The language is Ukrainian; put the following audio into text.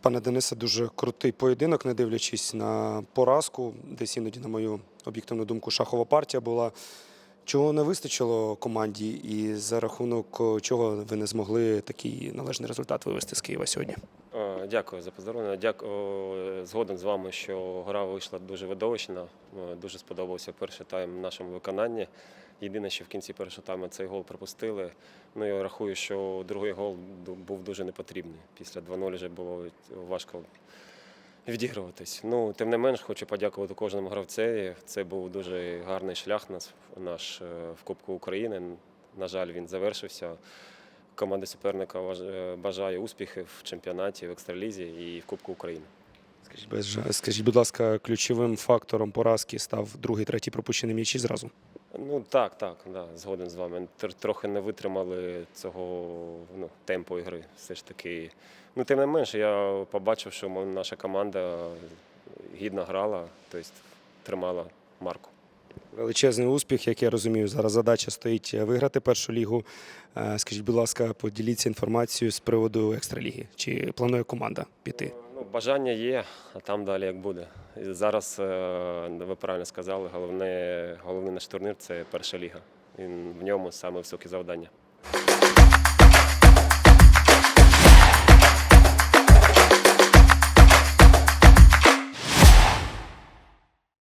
Пане Денисе, дуже крутий поєдинок, не дивлячись на поразку. Десь іноді, на мою об'єктивну думку, шахова партія була. Чого не вистачило команді, і за рахунок чого ви не змогли такий належний результат вивести з Києва сьогодні? Е, Дякую за поздоровлення. Дякую згоден з вами, що гра вийшла дуже видовищна. Е, Дуже сподобався перший тайм в нашому виконанні. Єдине, що в кінці першого тайму цей гол пропустили. Ну я рахую, що другий гол був дуже непотрібний. Після 2-0 вже було важко відігруватись. Ну, тим не менш, хочу подякувати кожному гравцеві. Це був дуже гарний шлях нас, наш е, в Кубку України. На жаль, він завершився. Команди суперника е, бажає успіхів в чемпіонаті, в екстралізі і в Кубку України. Скажіть, скажіть, будь ласка, ключовим фактором поразки став другий, третій пропущений м'ячі зразу. Ну так, так, да, згоден з вами. Тр- Трохи не витримали цього ну, темпу ігри. Все ж таки. Ну, тим не менше, я побачив, що наша команда гідно грала, тобто тримала марку. Величезний успіх, як я розумію, зараз задача стоїть виграти першу лігу. Е, Скажіть, будь ласка, поділіться інформацією з приводу екстраліги. Чи планує команда піти? Бажання є, а там далі як буде. І зараз, е, ви правильно сказали, головне, головний наш турнір це перша ліга. І в ньому саме високі завдання.